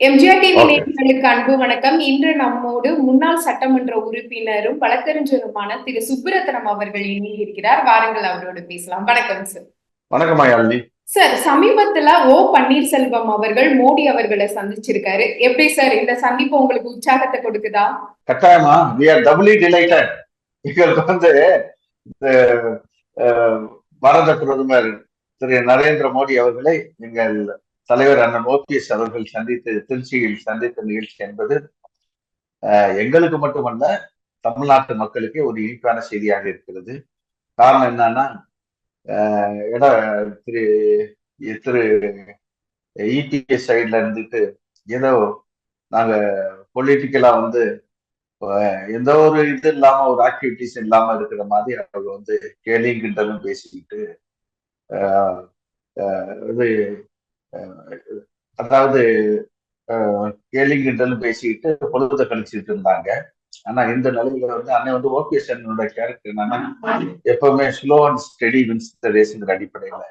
MGR TV Okay. நேயர்களுக்கு அன்பு வணக்கம். இன்று நம்மோடு முன்னாள் சட்டமன்ற உறுப்பினரும் வழக்கறிஞருமான திரு சுப்புரத்னம் அவர்கள் இணைகிறார் வாருங்கள் அவரோடு பேசலாம். வணக்கம் சார் வணக்கம் சார் சமீபத்துல ஓ பன்னீர்செல்வம் அவர்கள் மோடி அவர்களை சந்திச்சிருக்காரு. எப்படி சார் இந்த சந்திப்பு உங்களுக்கு உற்சாகத்தை கொடுக்குதா? கட்டாயமா? வி ஆர் டபுளி டிலைட்டட் எங்களுக்கு வந்து பாரத பிரதமர் திரு நரேந்திர மோடி அவர்களை எங்கள் தலைவர் அண்ணன் ஓபிஎஸ் அவர்கள் சந்தித்து திருச்சியில் சந்தித்த நிகழ்ச்சி என்பது எங்களுக்கு மட்டுமல்ல தமிழ்நாட்டு மக்களுக்கே ஒரு இனிப்பான செய்தியாக இருக்கிறது. காரணம் என்னன்னா இட திரு திரு இபிஎஸ் சைட்ல இருந்துட்டு ஏதோ நாங்க பொலிட்டிக்கலா வந்து எந்த ஒரு இது இல்லாம ஒரு ஆக்டிவிட்டிஸ் இல்லாம இருக்கிற மாதிரி அவங்க வந்து கேலிங் கிண்டலும் பேசிக்கிட்டு இது அதாவது கேலிங் பேசிக்கிட்டு பொழுத கழிச்சுட்டு இருந்தாங்க. ஆனா இந்த நிலையில வந்து அன்னை வந்து ஓபிஎஸ் என்னோட கேரக்டர் என்னன்னா எப்பவுமே slow and steady wins the ரேஸுங்கிற அடிப்படையில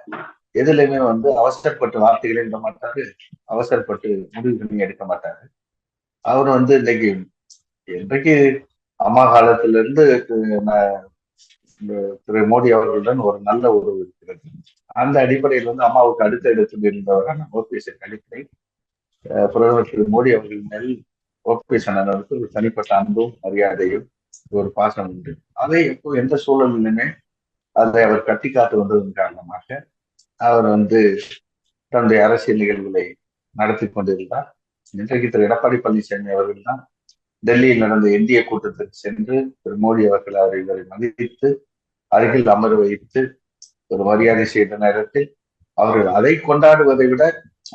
எதுலையுமே வந்து அவசரப்பட்டு வார்த்தைகளை விட மாட்டாரு. அவசரப்பட்டு முடிவுகளையும் எடுக்க மாட்டாரு. அவர் வந்து இன்னைக்கு இன்றைக்கு அம்மா காலத்துல இருந்து திரு மோடி அவர்களுடன் ஒரு நல்ல உறவு இருக்கிறது. அந்த அடிப்படையில் வந்து அம்மாவுக்கு அடுத்த இடத்தில் இருந்தவரான ஓபிஎஸ் அடிப்படை பிரதமர் திரு மோடி அவர்கள் மேல் ஓபிஎஸ் அண்ணனுக்கு ஒரு தனிப்பட்ட அன்பும் மரியாதையும் ஒரு பாசம் உண்டு. அதை எப்போ எந்த சூழலிலுமே அதை அவர் கட்டி காத்து வந்ததன் காரணமாக அவர் வந்து தன்னுடைய அரசியல் நிகழ்வுகளை நடத்தி கொண்டிருந்தார். இன்றைக்கு திரு எடப்பாடி பழனிசாமி அவர்கள் தான் டெல்லியில் நடந்த இந்திய கூட்டத்திற்கு சென்று திரு மோடி அவர்கள் அவர் இவரை மதித்து அருகில் அமர வைத்து ஒரு மரியாதை செய்த நேரத்தில் அவர்கள் அதை கொண்டாடுவதை விட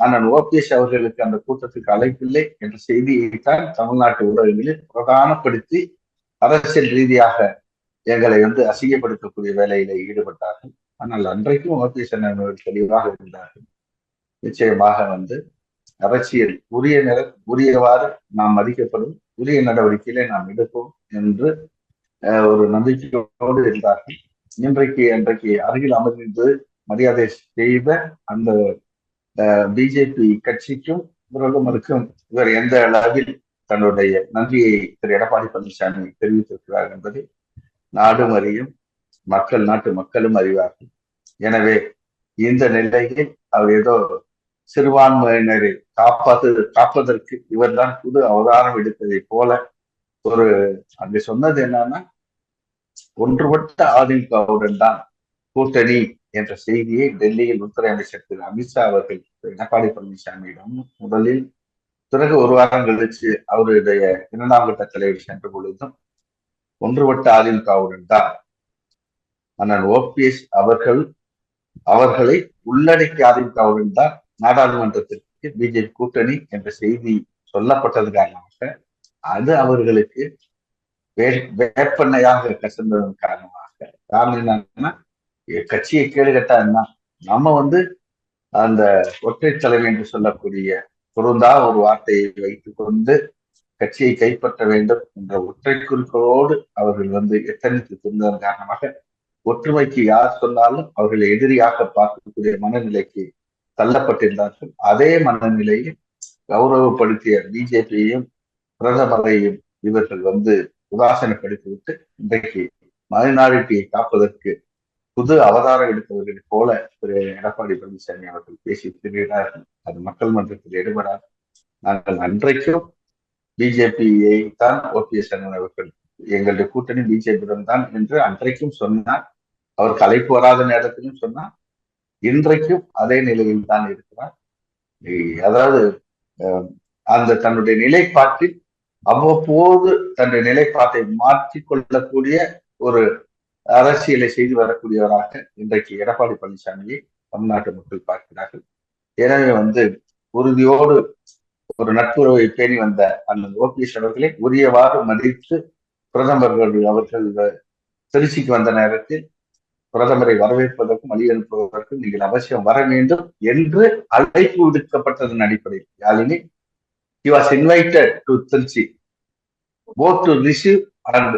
அண்ணன் ஓபிஎஸ் அவர்களுக்கு அந்த கூட்டத்துக்கு அழைப்பில்லை என்ற செய்தியைத்தான் தமிழ்நாட்டு ஊடகங்களில் பிரதானப்படுத்தி அரசியல் ரீதியாக எங்களை வந்து அசிங்கப்படுத்தக்கூடிய வேலையில ஈடுபட்டார்கள். ஆனால் அன்றைக்கும் ஓபிஎஸ் அண்ணன் அவர்கள் தெளிவாக இருந்தார்கள். நிச்சயமாக வந்து அரசியல் உரிய நில உரியவாறு நாம் மதிக்கப்படும் உரிய நடவடிக்கைகளை நாம் எடுப்போம் என்று ஒரு நம்பிக்கையோடு இருந்தார்கள். இன்றைக்கு அன்றைக்கு அருகில் அமர்ந்து மரியாதை செய்த அந்த பிஜேபி கட்சிக்கும் பிரதமருக்கும் இவர் எந்த அளவில் தன்னுடைய நன்றியை திரு. எடப்பாடி பழனிசாமி தெரிவித்திருக்கிறார் என்பதை நாடும் அறியும். மக்கள் நாட்டு மக்களும் அறிவார்கள். எனவே இந்த நிலையில் அவர் ஏதோ சிறுபான்மையினரை காப்பாத்து காப்பதற்கு இவர்தான் புது அவதாரம் எடுத்ததை போல ஒரு அங்கு சொன்னது என்னன்னா ஒன்றுபட்ட அதிமுகவுடன் தான் கூட்டணி என்ற செய்தியை டெல்லியில் உள்துறை அமைச்சர் திரு அமித்ஷா அவர்கள் எடப்பாடி பழனிசாமியிடம் முதலில் பிறகு ஒரு வாரம் கழிச்சு அவருடைய இரண்டாம் கட்ட தலைவர் சென்ற பொழுதும் ஒன்றுபட்ட அதிமுகவுடன் தான். அண்ணன் ஓபிஎஸ் அவர்கள் அவர்களை உள்ளடக்கிய அதிமுகவுடன் தான் நாடாளுமன்றத்திற்கு பிஜேபி கூட்டணி என்ற செய்தி சொல்லப்பட்டது காரணமாக அது அவர்களுக்கு வே- வேப்பெண்ணையாக கசந்ததன் காரணமாக. காரணம் என்னன்னா கட்சியை கேடுகட்டா என்ன நம்ம வந்து அந்த ஒற்றை தலைமை என்று சொல்லக்கூடிய பொருந்தா ஒரு வார்த்தையை வைத்துக் கொண்டு கட்சியை கைப்பற்ற வேண்டும் என்ற ஒற்றை குறிக்கோளோடு அவர்கள் வந்து எத்தனைத்து திருந்ததன் காரணமாக ஒற்றுமைக்கு யார் சொன்னாலும் அவர்களை எதிரியாக பார்க்கக்கூடிய மனநிலைக்கு தள்ளப்பட்டிருந்தார்கள். அதே மனநிலையில் கௌரவப்படுத்திய பிஜேபியையும் பிரதமரையும் இவர்கள் வந்து உதாசனப்படுத்திவிட்டு இன்றைக்கு மைனாரிட்டியை காப்பதற்கு புது அவதாரம் எடுத்தவர்கள் போல திரு எடப்பாடி பழனிசாமி அவர்கள் பேசி திரிகிறார்கள் அது மக்கள் மன்றத்தில் எடுபடாது. நாங்கள் அன்றைக்கும் பிஜேபியை தான் ஓபிஎஸ் அண்ணன் அவர்கள் எங்களுடைய கூட்டணி பிஜேபியிடம் தான் என்று அன்றைக்கும் சொன்னார். அவர் கலைப்பு வராத நேரத்திலும் சொன்னார். இன்றைக்கும் அதே நிலையில் தான் இருக்கிறார். அதாவது அந்த தன்னுடைய நிலைப்பாட்டில் அவ்வப்போது தன்னுடைய நிலைப்பாட்டை மாற்றிக் கொள்ளக்கூடிய ஒரு அரசியலை செய்து வரக்கூடியவராக இன்றைக்கு எடப்பாடி பழனிசாமியை தமிழ்நாட்டு மக்கள் பார்க்கிறார்கள். எனவே வந்து உறுதியோடு ஒரு நட்புறவை பேணி வந்த அந்த ஓபிஎஸ் அவர்களை உரியவாறு மதித்து பிரதமர்கள் அவர்கள் திருச்சிக்கு வந்த நேரத்தில் பிரதமரை வரவேற்பதற்கும் வழி அனுப்புவதற்கும் நீங்கள் அவசியம் வர வேண்டும் என்று அழைப்பு விடுக்கப்பட்டதன் அடிப்படையில் Yazhini he was invited to Trichy both to receive and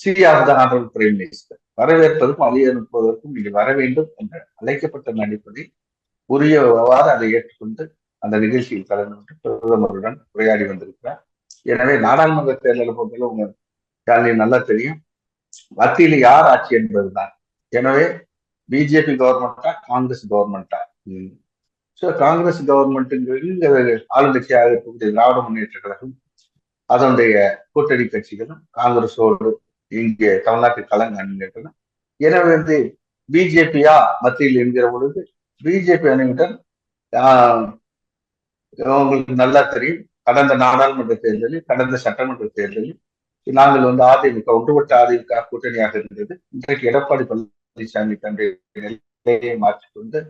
see of the honorable prime minister. வரவேற்பதற்கும் வழி அனுப்புவதற்கும் நீங்கள் வர வேண்டும் என்ற அழைக்கப்பட்ட அடிப்படையில் உரியவாறு அதை ஏற்றுக்கொண்டு அந்த நிகழ்ச்சியில் கலந்து கொண்டு பிரதமருடன் உரையாடி வந்திருக்கிறார். எனவே நாடாளுமன்ற தேர்தலை பொறுத்தவரை உங்க யாழினி நல்லா தெரியும். மத்தியில் யார் ஆட்சி என்பதுதான். எனவே பிஜேபி கவர்மெண்டா காங்கிரஸ் கவர்மெண்டா ஸோ காங்கிரஸ் கவர்மெண்ட்டுங்கிறது ஆளுங்கட்சியாக இருக்கக்கூடிய திராவிட முன்னேற்ற கழகம் அதனுடைய கூட்டணி கட்சிகளும் காங்கிரஸோடு இங்கே தமிழ்நாட்டில் கலங்க அணிகின்றன. எனவே வந்து பிஜேபியா மத்தியில் என்கிற பொழுது பிஜேபி அணிவிட்டால் உங்களுக்கு நல்லா தெரியும். கடந்த நாடாளுமன்ற தேர்தலில் கடந்த சட்டமன்ற தேர்தலில் நாங்கள் வந்து அதிமுக ஒன்றுபட்ட அதிமுக கூட்டணியாக இருந்தது. இன்றைக்கு எடப்பாடி பழனிசாமி தன்னுடைய நிலையை மாற்றிக்கொண்டு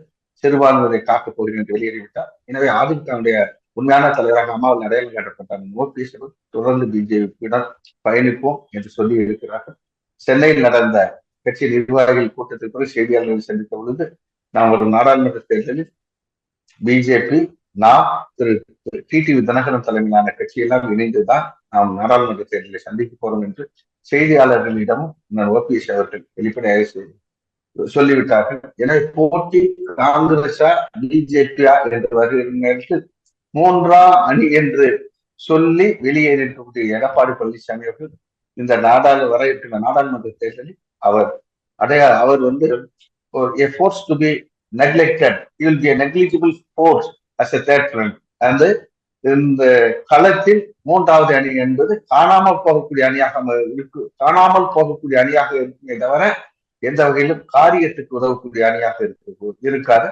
சிறுபான்மையை காக்க போகிறேன் என்று வெளியேறிவிட்டார். எனவே அதிமுகவுடைய உண்மையான தலைவராக அம்மாவில் அடையாளம் காட்டப்பட்டார். ஓபிஎஸ் தொடர்ந்து பிஜேபியுடன் பயணிப்போம் என்று சொல்லி இருக்கிறார்கள். சென்னையில் நடந்த கட்சி நிர்வாகிகள் கூட்டத்திற்கு பிறகு செய்தியாளர்களை சந்தித்த பொழுது நாம் ஒரு நாடாளுமன்ற தேர்தலில் பிஜேபி நாம் திரு. டிடிவி தினகரன் தலைமையிலான கட்சியெல்லாம் இணைந்துதான் நாம் நாடாளுமன்ற தேர்தலை சந்திக்க போறோம் என்று செய்தியாளர்களிடமும் நான் ஓபிஎஸ் அவர்கள் வெளிப்படையாக சொல்லிவிட்டார்கள். எனவே போட்டி காங்கிரஸா பிஜேபியா என்று வருகிற மூன்றாம் அணி என்று சொல்லி வெளியேறியிருக்கக்கூடிய எடப்பாடி பழனிசாமி அவர்கள் இந்த நாடாளு வர இருக்கிற நாடாளுமன்ற தேர்தலில் அவர் அடைய அவர் வந்து a force be be neglected. He will be a negligible force இந்த களத்தில் மூன்றாவது அணி என்பது காணாமல் போகக்கூடிய அணியாக இருக்கு காணாமல் போகக்கூடிய அணியாக இருக்குமே தவிர எந்த வகையிலும் காரியத்துக்கு உதவக்கூடிய அணியாக இருக்கு இருக்காது.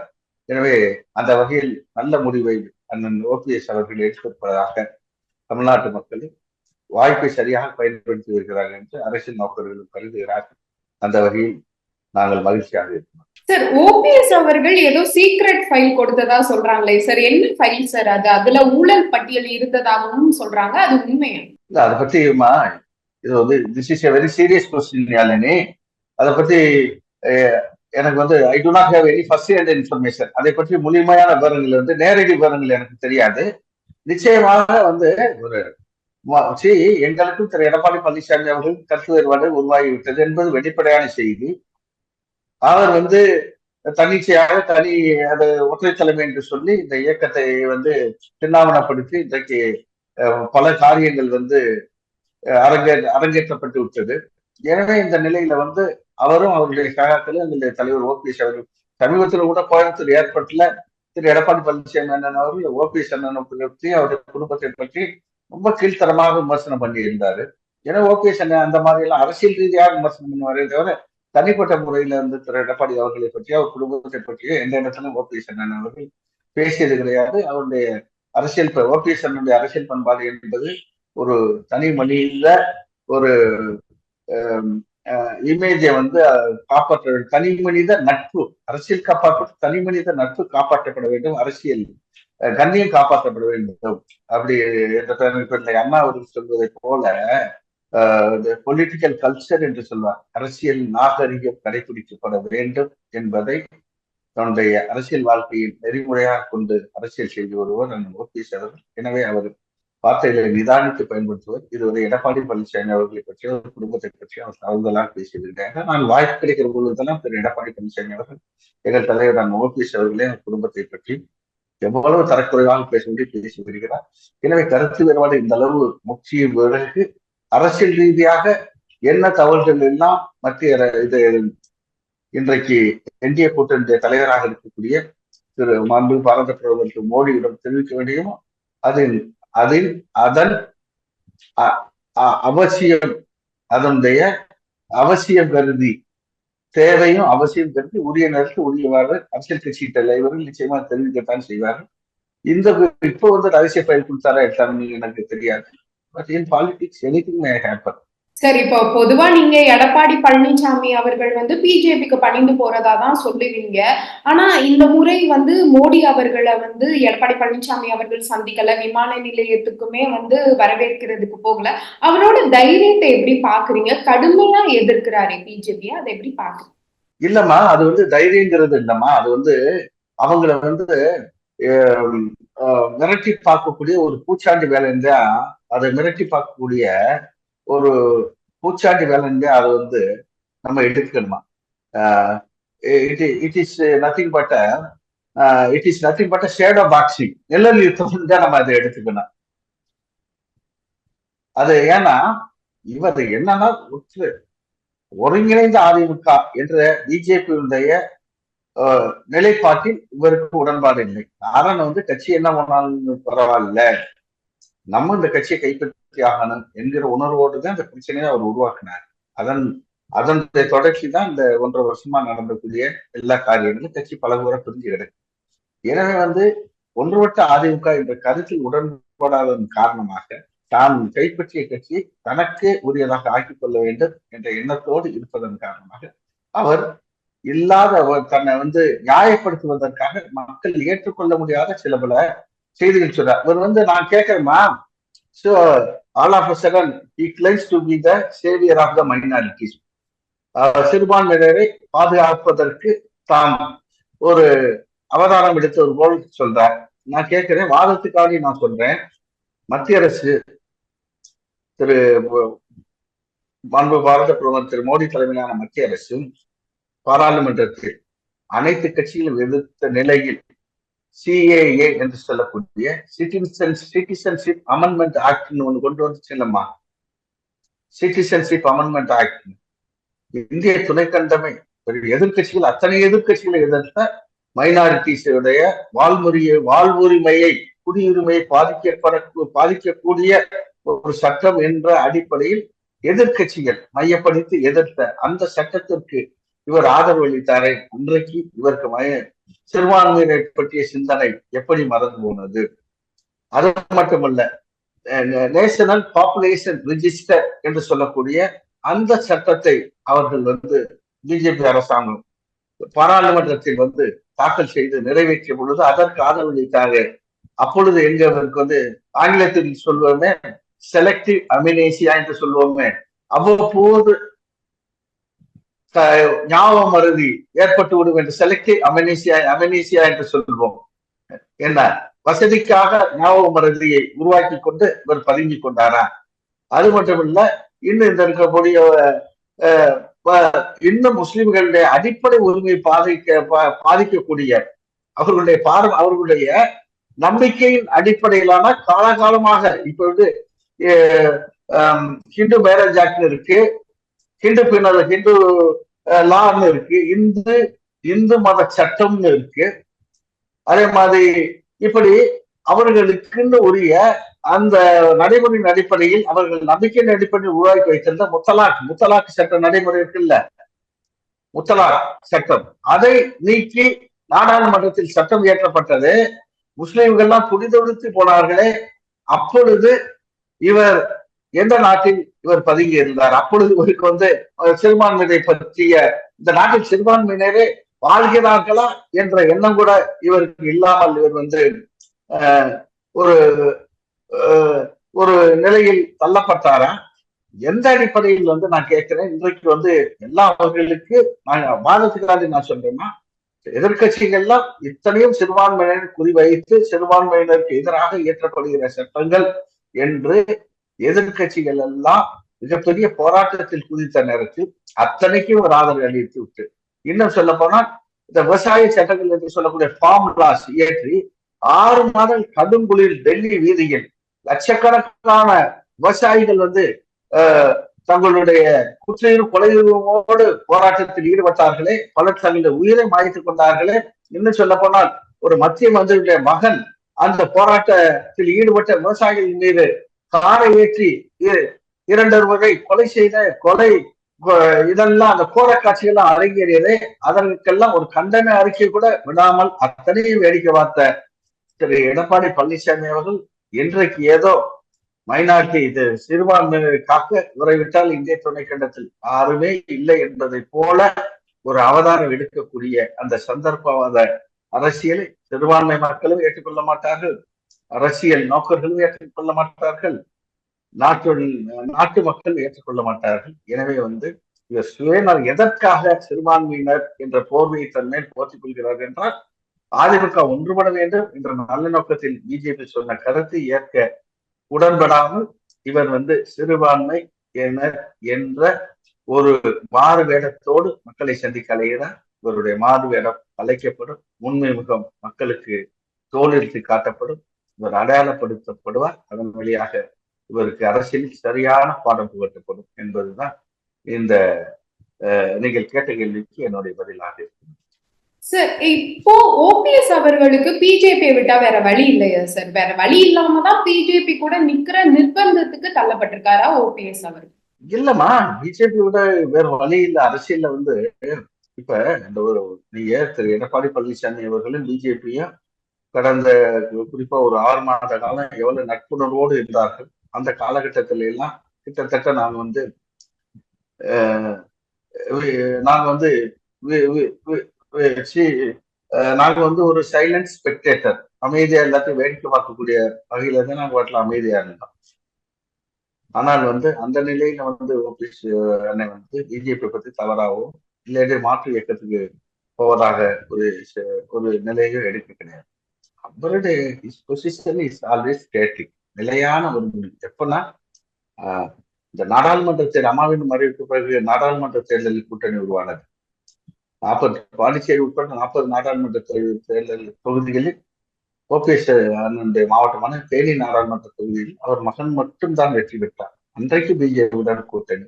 எனவே அந்த வகையில் நல்ல முடிவை அண்ணன் ஓபிஎஸ் அவர்கள் எடுத்திருப்பதாக தமிழ்நாட்டு மக்களின் வாய்ப்பை சரியாக பயன்படுத்தி வருகிறார்கள் என்று அரசியல் நோக்கர்களும் கருதுகிறார்கள் அந்த வகையில் நாங்கள் மகிழ்ச்சியாக இருக்கிறோம். சார் ஓபிஎஸ் அவர்கள் ஏதோ சீக்ரெட் ஃபைல் கொடுத்ததா சொல்றாங்களே சார்? என்ன ஃபைல் சார் அது? அதுல ஊழல் பட்டியல் இருந்ததாகவும் சொல்றாங்க. அது உண்மையா? இல்ல அதை பத்திமா இது வந்து this is a very serious question Yazhini. அதை பத்தி எனக்கு வந்து I do not have any first hand information அதை பற்றி முழுமையான விவரங்கள் வந்து நேரடி விவரங்கள் எனக்கு தெரியாது. நிச்சயமாக வந்து ஒரு சி எங்களுக்கும் திரு எடப்பாடி பழனிசாமி அவர்கள் கருத்து வேறுபாடு உருவாகிவிட்டது என்பது வெளிப்படையான செய்தி. அவர் வந்து தன்னிச்சையாக தனி அது ஒற்றை தலைமை என்று சொல்லி இந்த இயக்கத்தை வந்து சின்னாவனப்படுத்தி இன்றைக்கு பல காரியங்கள் வந்து அரங்கே அரங்கேற்றப்பட்டு விட்டது. எனவே இந்த நிலையில வந்து அவரும் அவருடைய சகாக்கள் எங்களுடைய தலைவர் ஓபிஎஸ் அவர்கள் சமீபத்தில் கூட கோயம்புத்தூர் ஏற்பட்டுல திரு எடப்பாடி பழனிசாமி அண்ணன் அவர்கள் ஓபிஎஸ் அண்ணனை பற்றி அவருடைய குடும்பத்தை பற்றி ரொம்ப கீழ்த்தரமாக விமர்சனம் பண்ணி இருந்தாரு ஏன்னா ஓபிஎஸ் அண்ணன் அந்த மாதிரி எல்லாம் அரசியல் ரீதியாக விமர்சனம் பண்ணுவாரே தவிர தனிப்பட்ட முறையில இருந்து திரு எடப்பாடி அவர்களை பற்றியோ அவர் குடும்பத்தை பற்றியோ எந்த இடத்திலும் ஓபிஎஸ் அண்ணன் அவர்கள் பேசியது கிடையாது. அவருடைய அரசியல் ஓபிஎஸ் அண்ணனுடைய அரசியல் பண்பாடு என்பது ஒரு தனி மனித ஒரு இமேஜை வந்து காப்பாற்ற தனி மனித நட்பு அரசியல் காப்பாற்ற தனி மனித நட்பு காப்பாற்றப்பட வேண்டும். அரசியல் கண்ணியம் காப்பாற்றப்பட வேண்டும். அப்படி என்ற அண்ணா அவர்கள் சொல்வதை போல பொலிட்டிக்கல் கல்ச்சர் என்று சொல்வார். அரசியல் நாகரிகம் கடைபிடிக்கப்பட வேண்டும் என்பதை தன்னுடைய அரசியல் வாழ்க்கையில் நெறிமுறையாக கொண்டு அரசியல் செய்து வருவர். ஓபிஎஸ் அவர்கள். எனவே அவர் வார்த்தைகளை நிதானித்து பயன்படுத்துவர். இதுவரை எடப்பாடி பழனிசாமி அவர்களை பற்றி அவர் குடும்பத்தை பற்றி அவர் தகவல்களாக பேசியிருக்கிறாங்க நான் வாய்ப்பு கிடைக்கிற பொழுதெல்லாம் திரு எடப்பாடி பழனிசாமி அவர்கள் எங்கள் தலைவர் நான் ஓபிஎஸ் அவர்களே குடும்பத்தை பற்றி எவ்வளவு தரக்குறைவாக பேச வேண்டி பேசி வருகிறார் எனவே கருத்து வேறுபாடு இந்த அளவு முக்கிய பிறகு அரசியல் ரீதியாக என்ன தகவல்கள் எல்லாம் மத்திய இது இன்றைக்கு என்டிஏ கூட்டணிய தலைவராக இருக்கக்கூடிய திரு மாண்பு பாரத பிரதமர் திரு மோடியிடம் தெரிவிக்க வேண்டியமோ அதில் அதில் அதன் அவசியம் அதனுடைய அவசியம் கருதி தேவையும் அவசியம் கருதி உரிய நேரத்தில் உரியவாறு அரசியல் கட்சி தலைவர்கள் நிச்சயமா தெரிவிக்கத்தான் செய்வார்கள். இந்த இப்போ வந்து ரகசிய பயிர் கொடுத்தாரா எடுத்தாங்க எனக்கு தெரியாது. But in politics anything may happen sir இப்போ பொதுவா நீங்க எடப்பாடி பழனிசாமி அவர்கள் வந்து பிஜேபிக்கு பணிந்து போறதா தான் சொல்லுவீங்க. ஆனா இந்த முறை வந்து மோடி அவர்களை வந்து எடப்பாடி பழனிசாமி அவர்கள் சந்திக்கல விமான நிலையத்துக்குமே வந்து வரவேற்கிறதுக்கு போகல. அவரோட தைரியத்தை எப்படி பாக்குறீங்க? கடுமையா எதிர்க்கிறாரு பிஜேபி அதை எப்படி பாக்குறீங்க? இல்லம்மா அது வந்து தைரியங்கிறது இல்லம்மா. அது வந்து அவங்கள வந்து மிரட்டி பார்க்கக்கூடிய ஒரு பூச்சாண்டி வேலை இருந்தா அதை மிரட்டி பார்க்கக்கூடிய ஒரு பூச்சாண்டி வேலைங்க அதை வந்து நம்ம எடுத்துக்கணுமா it it is nothing but it is nothing but shadow boxing நிழல் யுத்தம் தான் நம்ம அதை எடுத்துக்கணும். அது ஏன்னா இவர் என்னன்னா ஒற்று ஒருங்கிணைந்த அதிமுக என்ற பிஜேபியுடைய நிலைப்பாட்டில் இவருக்கு உடன்பாடு இல்லை. காரணம் வந்து கட்சி என்ன பண்ணாலும் பரவாயில்ல. நம்ம இந்த கட்சியை கைப்பற்றி ஆகணும் என்கிற உணர்வோடு தான் இந்த பிரச்சனையை அவர் உருவாக்கினார். அதன் அதனுடைய தொடர்ச்சி தான் இந்த ஒன்றரை வருஷமா நடந்தக்கூடிய எல்லா காரியங்களும் கட்சி பல முறை பிரிஞ்சு கிடக்கு. எனவே வந்து ஒன்றுபட்ட அதிமுக என்ற கருத்தில் உடன்படாததன் காரணமாக தான் கைப்பற்றிய கட்சி தனக்கு உரியதாக ஆக்கிக் கொள்ள வேண்டும் என்ற எண்ணத்தோடு இருப்பதன் காரணமாக அவர் இல்லாத தன்னை வந்து நியாயப்படுத்துவதற்காக மக்கள் ஏற்றுக்கொள்ள முடியாத சில பல செய்திகள் சொல்றார். இவர் வந்து நான் கேட்கிறேமா so all of sudden he claims to be the saviour of the minorities சிறுபான்மையினரை பாதுகாப்பதற்கு தாம் ஒரு அவதாரம் எடுத்தவர் போல் சொல்றார். நான் கேட்கிறேன் வாதத்துக்காக நான் சொல்றேன். மத்திய அரசு திரு மாண்பு பாரத பிரதமர் திரு மோடி தலைமையிலான மத்திய அரசு பாராளுமன்றத்தில் அனைத்து கட்சிகளும் எதிர்த்த நிலையில் சிஏஏ என்று சொல்லக்கூடிய சிட்டிசன் சிட்டிசன்ஷிப் அமெண்ட்மெண்ட் ஆக்ட்னு ஒன்று கொண்டு வந்து சிட்டிசன்ஷிப் அமெண்ட்மெண்ட் ஆக்ட் இந்திய துணைக்கண்டமை எதிர்கட்சிகள் அத்தனை எதிர்கட்சிகளை எதிர்த்த மைனாரிட்டிஸுடைய வாழ்முறையை வாழ்வுரிமையை குடியுரிமையை பாதிக்கப்பட பாதிக்கக்கூடிய ஒரு சட்டம் என்ற அடிப்படையில் எதிர்கட்சிகள் மையப்படுத்தி எதிர்த்த அந்த சட்டத்திற்கு இவர் ஆதரவு அளித்தாரே. இன்றைக்கு இவருக்கு மய சிறுபான்மையினை பற்றிய சிந்தனை எப்படி மறந்து போனது? அது மட்டுமல்ல நேஷனல் பாப்புலேஷன் ரிஜிஸ்டர் என்று சொல்லக்கூடிய அந்த சட்டத்தை அவர்கள் வந்து பிஜேபி அரசாங்கம் பாராளுமன்றத்தில் வந்து தாக்கல் செய்து நிறைவேற்றிய பொழுது அதற்கு ஆதரவு அப்பொழுது எங்களுக்கு வந்து ஆங்கிலத்தில் சொல்வோமே செலக்டிவ் அமினேசியா என்று சொல்லுவோமே அவ்வப்போது ஞாபக மருதி ஏற்பட்டு விடும் என்று செலக்டிவ் அமெனேசியா அமெனேசியா என்று சொல்லுவோம். என்ன? வசதிக்காக ஞாபக மருதியை உருவாக்கி கொண்டு இவர் பதுங்கி கொண்டாரா அது மட்டுமில்ல இன்னும் இந்த இருக்கக்கூடிய இன்னும் முஸ்லிம்களுடைய அடிப்படை உரிமை பாதிக்க பாதிக்கக்கூடிய அவர்களுடைய பார்வை அவர்களுடைய நம்பிக்கையின் அடிப்படையிலான காலகாலமாக இப்பொழுது ஹிந்து மேரேஜ் ஆக்ட் இருக்கு. ஹிந்து பின்னல் ஹிந்து லான்னு இருக்கு இந்து இந்து மத சட்டம்னு இருக்கு. அதே மாதிரி இப்படி அவர்களுக்குன்னு உரிய அந்த நடைமுறையின் அடிப்படையில் அவர்கள் நம்பிக்கையின் அடிப்படையில் உருவாக்கி வைத்திருந்த முத்தலாக் முத்தலாக் சட்ட நடைமுறை இருக்குல்ல? முத்தலாக் சட்டம். அதை நீக்கி நாடாளுமன்றத்தில் சட்டம் இயற்றப்பட்டது. முஸ்லிம்கள்லாம் புனிதொடுத்து போனார்களே. அப்பொழுது இவர் எந்த நாட்டில் இவர் பதுங்கி இருந்தார் அப்பொழுது இவருக்கு வந்து சிறுபான்மையினை பற்றிய இந்த நாட்டில் சிறுபான்மையினரே வாழ்கிறார்களா என்ற எண்ணம் கூட இவருக்கு இல்லாமல் இவர் வந்து ஒரு ஒரு நிலையில் தள்ளப்பட்டாரா? எந்த அடிப்படையில் வந்து நான் கேட்கிறேன் இன்றைக்கு வந்து எல்லா அவர்களுக்கு நான் வாதத்துக்காக நான் சொல்றேன்னா எதிர்கட்சிகள்லாம் இத்தனையும் சிறுபான்மையினர் குறிவைத்து சிறுபான்மையினருக்கு எதிராக இயற்றப்படுகிற சட்டங்கள் என்று எதிர்கட்சிகள் எல்லாம் மிகப்பெரிய போராட்டத்தில் குதித்த நேரத்தில் அத்தனைக்கும் ஒரு ஆதரவு அளித்து விட்டு. இன்னும் சொல்ல போனால் இந்த விவசாய சட்டங்கள் என்று சொல்லக்கூடிய ஃபார்ம் லாஸ் இயற்றி ஆறு மாதம் கடுங்குளிர் டெல்லி வீதியில் லட்சக்கணக்கான விவசாயிகள் வந்து தங்களுடைய குற்றையும் கொலையுமோடு போராட்டத்தில் ஈடுபட்டார்களே பலர் தங்களுடைய உயிரை மாய்த்துக் கொண்டார்களே. இன்னும் சொல்ல போனால் ஒரு மத்திய மந்திரியுடைய மகன் அந்த போராட்டத்தில் ஈடுபட்ட விவசாயிகள் மீது காரை ஏற்றி இரண்டொரு வகை கொலை செய்த கொலை இதெல்லாம் அந்த கோர காட்சிகள்லாம் அரங்கேறியதே. அதற்கெல்லாம் ஒரு கண்டன அறிக்கை கூட விடாமல் அத்தனையும் வேடிக்கை பார்த்த திரு எடப்பாடி பழனிசாமி அவர்கள் இன்றைக்கு ஏதோ மைனாரிட்டி இது சிறுபான்மையினரை காக்க உறவிட்டால் இந்திய துணைக்கண்டத்தில் யாருமே இல்லை என்பதை போல ஒரு அவதாரம் எடுக்கக்கூடிய அந்த சந்தர்ப்பவாத அரசியலை சிறுபான்மை மக்களும் ஏற்றுக்கொள்ள மாட்டார்கள். அரசியல் நோக்கர்களும் ஏற்றுக்கொள்ள மாட்டார்கள். நாட்டு நாட்டு மக்கள் ஏற்றுக்கொள்ள மாட்டார்கள். எனவே வந்து இவர் சுயநர் எதற்காக சிறுபான்மையினர் என்ற போர்வையை தன்மேல் போர்த்திக் கொள்கிறார் என்றால் அதிமுக ஒன்றுபட வேண்டும் என்ற நல்ல நோக்கத்தில் பிஜேபி சொன்ன கருத்தை ஏற்க உடன்படாமல் இவர் வந்து சிறுபான்மை என்ற ஒரு மாறு வேடத்தோடு மக்களை சந்திக்க அலைகிறார். இவருடைய மாறு வேடம் அழைக்கப்படும். உண்மை முகம் மக்களுக்கு தோலிற்கு காட்டப்படும். இவர் அடையாளப்படுத்தப்படுவார். அதன் வழியாக இவருக்கு அரசியலில் சரியான பாடம் புகட்டப்படும் என்பதுதான் இந்த நீங்கள் கேட்ட கேள்விக்கு என்னுடைய பதிலாக இருக்கும். சார் இப்போ ஓபிஎஸ் அவர்களுக்கு பிஜேபி விட்டா வேற வழி இல்லையா சார் வேற வழி இல்லாம தான் பிஜேபி கூட நிக்கிற நிர்பந்தத்துக்கு தள்ளப்பட்டிருக்காரா ஓபிஎஸ் அவர்கள்? இல்லம்மா பிஜேபி விட வேற வழி இல்ல. அரசியல்ல வந்து இப்ப இந்த ஒரு நீங்க திரு எடப்பாடி பழனிசாமி அவர்களும் பிஜேபியும் கடந்த குறிப்பா ஒரு ஆறு மாத காலம் எவ்வளவு நட்புணர்வோடு இருந்தார்கள்? அந்த காலகட்டத்தில எல்லாம் கிட்டத்தட்ட நாங்க வந்து நாங்க வந்து நாங்க வந்து ஒரு சைலண்ட் ஸ்பெக்டேட்டர் அமைதியா எல்லாத்தையும் வேடிக்கை பார்க்கக்கூடிய வகையில தான் நாங்க வாட்டில அமைதியா இருந்தோம். ஆனால் வந்து அந்த நிலையில வந்து ஓபிஎஸ் அண்ணன் வந்து பிஜேபி பத்தி தவறாவோ இல்லாட்டி மாற்று இயக்கத்துக்கு போவதாக ஒரு ஒரு நிலையோ எடுக்க கிடையாது. அவருடைய பொசிஷன் இஸ் ஆல்வேஸ் ஸ்டேட்டிக் நிலையான ஒரு எப்பன்னா இந்த நாடாளுமன்ற தேர்தல் அம்மாவின் மறைவுக்கு பிறகு நாடாளுமன்ற தேர்தலில் கூட்டணி உருவானது. நாற்பது பாண்டிச்சேரி உட்பட நாற்பது நாடாளுமன்ற தேர்தல் தொகுதிகளில் ஓபிஎஸ் அண்ணனுடைய மாவட்டமான தேனி நாடாளுமன்ற தொகுதியில் அவர் மகன் மட்டும்தான் வெற்றி பெற்றார். அன்றைக்கு பிஜேபியுடன் கூட்டணி.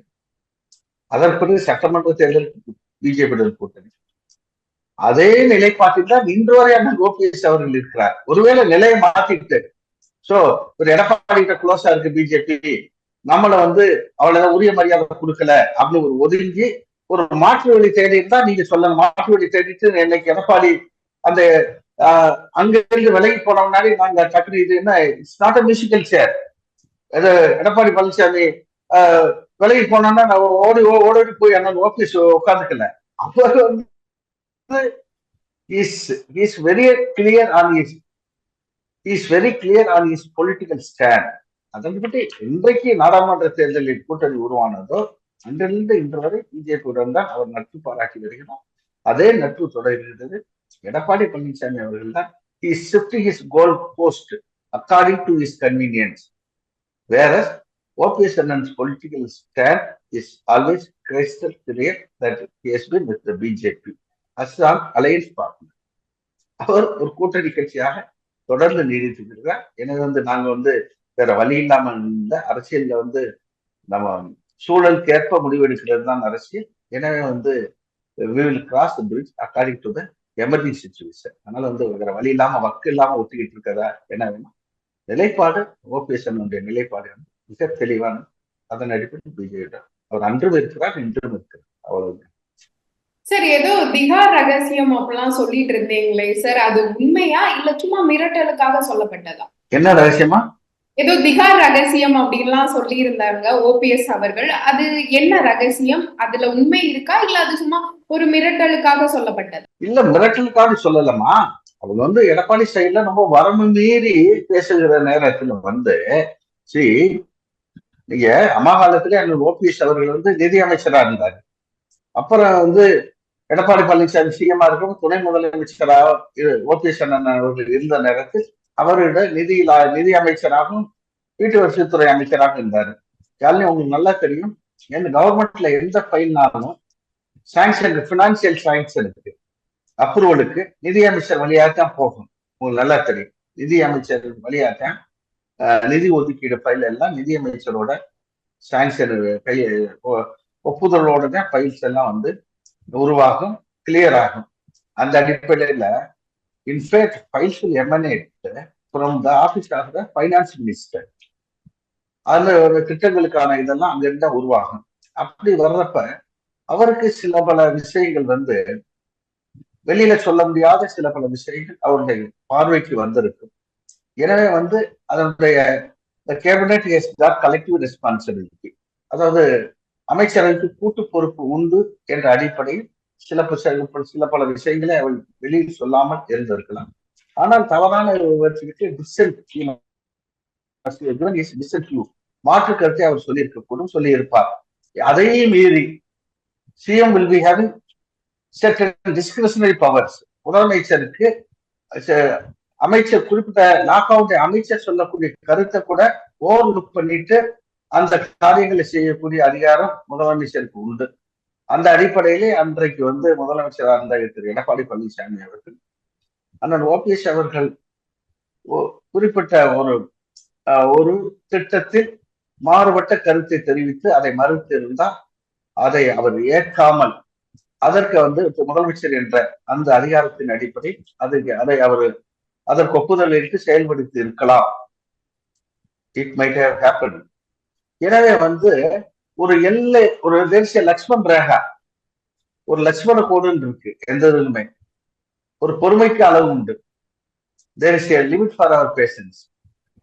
அதற்கு பிறகு சட்டமன்ற தேர்தல் பிஜேபியுடன் கூட்டணி. அதே நிலைப்பாட்டில் தான் இன்று வரை அண்ணன் ஓபிஎஸ் அவர்கள் இருக்கிறார். ஒருவேளை நிலையை மாத்திட்டு சோ ஒரு எடப்பாடி கிட்ட க்ளோஸா இருக்கு பிஜேபி நம்மளை வந்து அவ்வளவு உரிய மரியாதை கொடுக்கல அப்படின்னு ஒரு ஒதுங்கி ஒரு மாற்று வழி தேடி இருந்தா நீங்க சொல்லணும். மாற்று வழி தேடிட்டு இன்னைக்கு எடப்பாடி அந்த அங்க இருந்து விலகி முன்னாடி நாங்க டக்குனு இது என்ன it's not a musical chair அது எடப்பாடி பழனிசாமி விலகி போனோம்னா நான் ஓடி ஓடி போய் அண்ணன் ஓபிஎஸ் உட்காந்துக்கல. அப்போ வந்து on is is very clear அதன்படி இன்றைக்கு நாடாளுமன்ற தேர்தலில் கூட்டணி உருவானதோ அன்றிலிருந்து இன்று வரை பிஜேபியுடன் தான் அவர் நட்பு பாராட்டி வருகிறார். அதே நட்பு தொடர்கிறது. எடப்பாடி பழனிசாமி அவர்கள் தான் shift his goal post according to his convenience வேற OPS அண்ணன்ஸ் political stand is always crystal clear that he has been with BJP as an alliance partner அவர் ஒரு கூட்டணி கட்சியாக தொடர்ந்து நீடித்திருக்கிறார். எனவே வந்து நாங்க வந்து வேற வழி இல்லாம இந்த அரசியல்ல வந்து நம்ம சூழலுக்கேற்ப முடிவெடுக்கிறது தான் அரசியல். எனவே வந்து we will cross the bridge according to the emergency situation அதனால வந்து வேற வழி இல்லாம வக்கு இல்லாம ஒத்துக்கிட்டு இருக்கிறதா என்ன வேணும்? நிலைப்பாடு ஓபிஎஸ் நிலைப்பாடு மிக தெளிவான அதன் அடிப்படையில் பிஜேபி அவர் அன்றும் இருக்கிறார் இன்றும் இருக்கிறார். அவ்வளவு சார் ஏதோ திகார் ரகசியம் அப்படிலாம் சொல்லிட்டு இருந்தீங்களே சார் அது உண்மையா இல்ல சும்மா மிரட்டலுக்காக சொல்லப்பட்டதா? என்ன ரகசியமா? ஏதோ திகார் ரகசியம் அப்படின்லாம் சொல்லி இருந்தாங்க ஓபிஎஸ் அவர்கள். அது என்ன ரகசியம்? அதுல உண்மை இருக்கா? இல்ல அது சும்மா ஒரு மிரட்டலுக்காக சொல்லப்பட்டது? இல்ல மிரட்டலுக்காக சொல்லலமா அவங்க வந்து எடப்பாடி சைட்ல நம்ம வரம்பு மீறி பேசுகிற நேரத்துல வந்து சி நீங்க அம்மா காலத்துல ஓபிஎஸ் அவர்கள் வந்து நிதி அமைச்சரா இருந்தாரு. அப்புறம் வந்து எடப்பாடி பழனிசாமி சிஎம்மா இருக்கும். துணை முதலமைச்சராக ஓபிஎஸ் அண்ணன் அவர்கள் இருந்த நேரத்தில் அவரோட நிதி நிதி அமைச்சராகவும் வீட்டு வசதித்துறை அமைச்சராக இருந்தாரு. யாருமே உங்களுக்கு நல்லா தெரியும். எந்த கவர்மெண்ட்ல எந்த ஃபைல்னாலும் சாங்ஷன் பினான்சியல் சாங்ஷனுக்கு அப்ரூவலுக்கு நிதி அமைச்சர் வழியாக தான் போகும். உங்களுக்கு நல்லா தெரியும். நிதி அமைச்சர் வழியாக தான் நிதி ஒதுக்கீடு ஃபைல் எல்லாம் நிதி அமைச்சரோட சாங்ஷன் கை ஒப்புதலோட தான் ஃபைல்ஸ் எல்லாம் வந்து உருவாகும் கிளியர் ஆகும். அந்த அடிப்படையில in fact files will emanate from the office of the finance minister அதுல ஒரு திட்டங்களுக்கான இதெல்லாம் அங்கிருந்தா உருவாகும். அப்படி வர்றப்ப அவருக்கு சில பல விஷயங்கள் வந்து வெளியில சொல்ல முடியாத சில பல விஷயங்கள் அவருடைய பார்வைக்கு வந்திருக்கும். எனவே வந்து அதனுடைய கேபினட் இஸ் கலெக்டிவ் ரெஸ்பான்சிபிலிட்டி அதாவது அமைச்சரவைக்கு கூட்டு பொறுப்பு உண்டு என்ற அடிப்படையில் சில சில பல விஷயங்களை அவள் வெளியில் சொல்லாமல் இருந்திருக்கலாம். ஆனால் தவறான வச்சுக்கிட்டு மாற்று கருத்தை அவர் சொல்லியிருக்க கூடும் சொல்லி இருப்பார் அதையும் மீறி CM will be having discretionary powers முதலமைச்சருக்கு அமைச்சர் குறிப்பிட்ட லாக் அவுட் அமைச்சர் சொல்லக்கூடிய கருத்தை கூட ஓவர் லுக் பண்ணிட்டு அந்த காரியங்களை செய்யக்கூடிய அதிகாரம் முதலமைச்சருக்கு உண்டு. அந்த அடிப்படையிலே அன்றைக்கு வந்து முதலமைச்சராக இருந்த திரு எடப்பாடி பழனிசாமி அவர்கள் அண்ணன் ஓபிஎஸ் அவர்கள் ஒ- குறிப்பிட்ட ஒரு அஹ், ஒரு திட்டத்தில் மாறுபட்ட கருத்தை தெரிவித்து அதை மறுத்து இருந்தால் அதை அவர் ஏற்காமல் அதற்கு வந்து முதலமைச்சர் என்ற அந்த அதிகாரத்தின் அடிப்படை அதுக்கு அதை அவர் அதற்கு ஒப்புதல் எடுத்து செயல்படுத்தி இருக்கலாம். இட் மைட் ஹேவ் ஹேப்பன் எனவே வந்து ஒரு எல்லை ஒரு தேசிய லக்ஷ்மண் ரேகா ஒரு லட்சுமண கோடுன்னு இருக்கு எந்த இதுலுமே ஒரு பொறுமைக்கு அளவு உண்டு. தேர் இஸ் லிமிட் ஃபார் அவர் பேஷன்ஸ்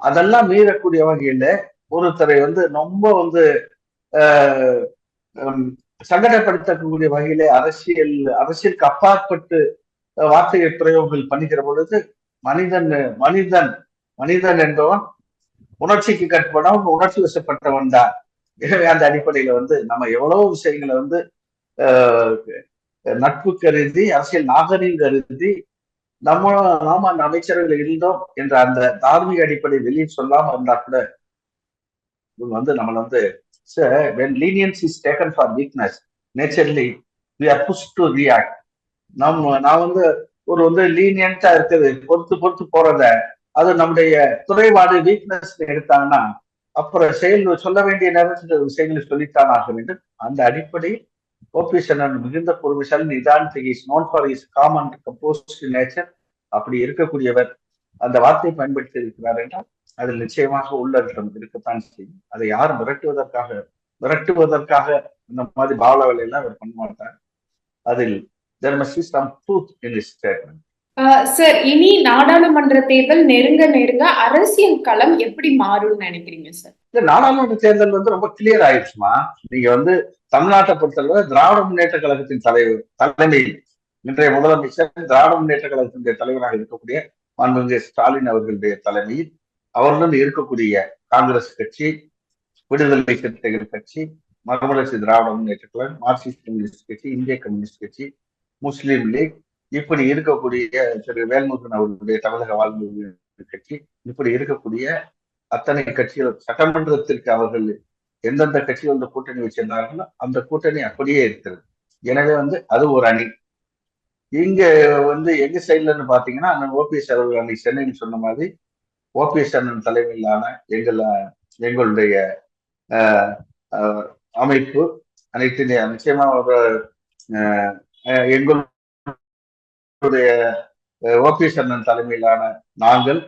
அதெல்லாம் மீறக்கூடிய வகையில ஒருத்தரை வந்து ரொம்ப வந்து ஆஹ், சங்கடப்படுத்தக்கூடிய வகையிலே அரசியல் அரசியலுக்கு அப்பாற்பட்டு அஹ், வார்த்தை பிரயோகங்கள் பண்ணுகிற பொழுது மனிதன் மனிதன் மனிதன் என்பவன் உணர்ச்சிக்கு கட்டுப்படவன் உணர்ச்சி வசப்பட்டவன் தான். எனவே அந்த அடிப்படையில வந்து நம்ம எவ்வளவு விஷயங்களை வந்து ஆஹ், நட்பு கருதி அரசியல் நாகரிகம் கருதி நம்ம நாம அந்த அமைச்சர்கள் இருந்தோம் என்ற அந்த தார்மீக அடிப்படை வெளியே சொல்லாம இருந்தா கூட இவங்க வந்து நம்மள வந்து when lenience is taken for weakness naturally we are pushed to react. நம்ம நான் வந்து ஒரு வந்து லீனியன்ட்டா இருக்குது பொறுத்து பொறுத்து போறத அது நம்முடைய துறைவாடு வீக்னஸ் எடுத்தாங்கன்னா அப்புறம் செயல் சொல்ல வேண்டிய நேரத்தில் விஷயங்களை சொல்லித்தான் ஆக வேண்டும். அந்த அடிப்படையில் ஓபிஎஸ் மிகுந்த பொறுமைசாலி நிதான் is known for his calm and composed nature அப்படி இருக்கக்கூடியவர் அந்த வார்த்தையை பயன்படுத்தி இருக்கிறார் என்றால் அதில் நிச்சயமாக உள்ளர்த்தம் இருக்கத்தான் செய்யும். அதை யாரும் மிரட்டுவதற்காக மிரட்டுவதற்காக இந்த மாதிரி பாவல எல்லாம் அவர் பண்ண மாட்டார். அதில் there must be some truth in this. Sir இனி நாடாளுமன்ற தேர்தல் நெருங்க நெருங்க அரசியல் களம் எப்படி மாறும்னு நினைக்கிறீங்க சார்? இந்த நாடாளுமன்ற தேர்தல் வந்து ரொம்ப கிளியர் ஆயிடுச்சுமா? நீங்க வந்து தமிழ்நாட்டை பொறுத்தளவு திராவிட முன்னேற்ற கழகத்தின் தலைவர் தலைமையில் இன்றைய முதலமைச்சர் திராவிட முன்னேற்ற கழகத்தினுடைய தலைவராக இருக்கக்கூடிய மாண்புமிகு ஸ்டாலின் அவர்களுடைய தலைமையில் அவருடன் இருக்கக்கூடிய காங்கிரஸ் கட்சி விடுதலை சிறுத்தைகள் கட்சி மறுமலர்ச்சி திராவிட முன்னேற்ற கழகம் மார்க்சிஸ்ட் கம்யூனிஸ்ட் கட்சி இந்திய கம்யூனிஸ்ட் கட்சி முஸ்லீம் லீக் இப்படி இருக்கக்கூடிய திரு வேல்முருகன் அவர்களுடைய தமிழக வாழ்வு கட்சி இப்படி இருக்கக்கூடிய அத்தனை கட்சிகள் சட்டமன்றத்திற்கு அவர்கள் எந்தெந்த கட்சிகளோட கூட்டணி வச்சிருந்தார்களோ அந்த கூட்டணி அப்படியே இருக்கிறது. எனவே வந்து அது ஒரு அணி. இங்க வந்து எங்க சைட்லன்னு பாத்தீங்கன்னா அண்ணன் ஓபிஎஸ் அவர்கள் அன்னைக்கு சென்னைன்னு சொன்ன மாதிரி ஓபிஎஸ் அண்ணன் தலைமையிலான எங்கள் எங்களுடைய அமைப்பு அனைத்து நிச்சயமா ஒரு ஆஹ், ஓபிஎஸ் அண்ணன் தலைமையிலான நாங்கள்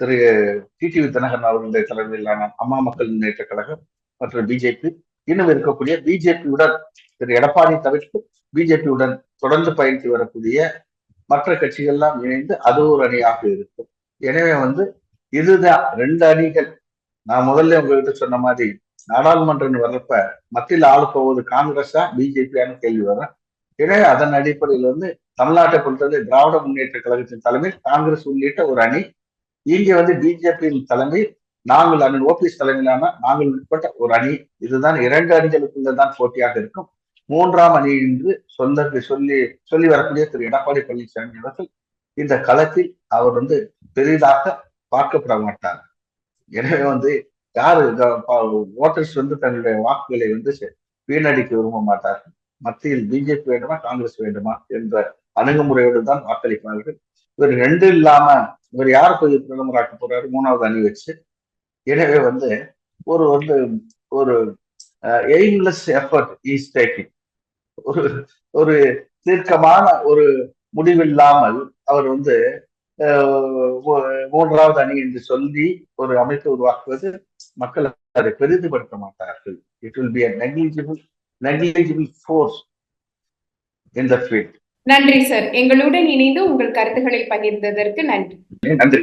திரு டிடிவி தினகரன் அவர்களுடைய தலைமையிலான அம்மா மக்கள் முன்னேற்ற கழகம் மற்றும் பிஜேபி இன்னும் இருக்கக்கூடிய பிஜேபியுடன் திரு எடப்பாடி தவிர்த்து பிஜேபியுடன் தொடர்ந்து பயணித்து வரக்கூடிய மற்ற கட்சிகள்லாம் இணைந்து அது ஒரு அணியாக இருக்கும். எனவே வந்து இதுதான் ரெண்டு அணிகள். நான் முதல்ல உங்ககிட்ட சொன்ன மாதிரி நாடாளுமன்றம் வர்றப்ப மத்தியில் ஆள போவது காங்கிரஸா பிஜேபியான்னு கேள்வி வரேன் எனவே அதன் அடிப்படையில் வந்து தமிழ்நாட்டை பொறுத்தவரை திராவிட முன்னேற்ற கழகத்தின் தலைமையில் காங்கிரஸ் உள்ளிட்ட ஒரு அணி. இங்கே வந்து பிஜேபியின் தலைமை நாங்கள் அண்ணன் ஓபிஎஸ் தலைமையிலான நாங்கள் உட்பட்ட ஒரு அணி. இதுதான் இரண்டு அணிகளுக்குள்ளதான் போட்டியாக இருக்கும். மூன்றாம் அணி என்று சொல்ல சொல்லி சொல்லி வரக்கூடிய திரு எடப்பாடி பழனிசாமி அவர்கள் இந்த களத்தில் அவர் வந்து பெரிதாக பார்க்கப்பட மாட்டார். எனவே வந்து யாரு ஓட்டர்ஸ் வந்து தன்னுடைய வாக்குகளை வந்து செ- வீணடிக்க விரும்ப மாட்டார்கள். மத்தியில் பிஜேபி வேண்டுமா காங்கிரஸ் வேண்டுமா என்ற அணுகுமுறையோடு தான் வாக்களிப்பார்கள். இவர் ரெண்டு இல்லாம இவர் யார் போய் பிரதமராக்க போறாரு? மூணாவது அணி வச்சு. எனவே வந்து ஒரு வந்து ஒரு எய்ம்லெஸ் எஃபர்ட் இஸ் டேக்கிங் ஒரு ஒரு தீர்க்கமான ஒரு முடிவில்லாமல் அவர் வந்து மூன்றாவது அணி என்று சொல்லி ஒரு அமைப்பு உருவாக்குவது மக்கள் அதை பெரிதுபடுத்த மாட்டார்கள். It will be a negligible negligible force in the field நன்றி சார் எங்களுடன் இணைந்து உங்கள் கருத்துக்களை பகிர்ந்ததற்கு நன்றி. நன்றி.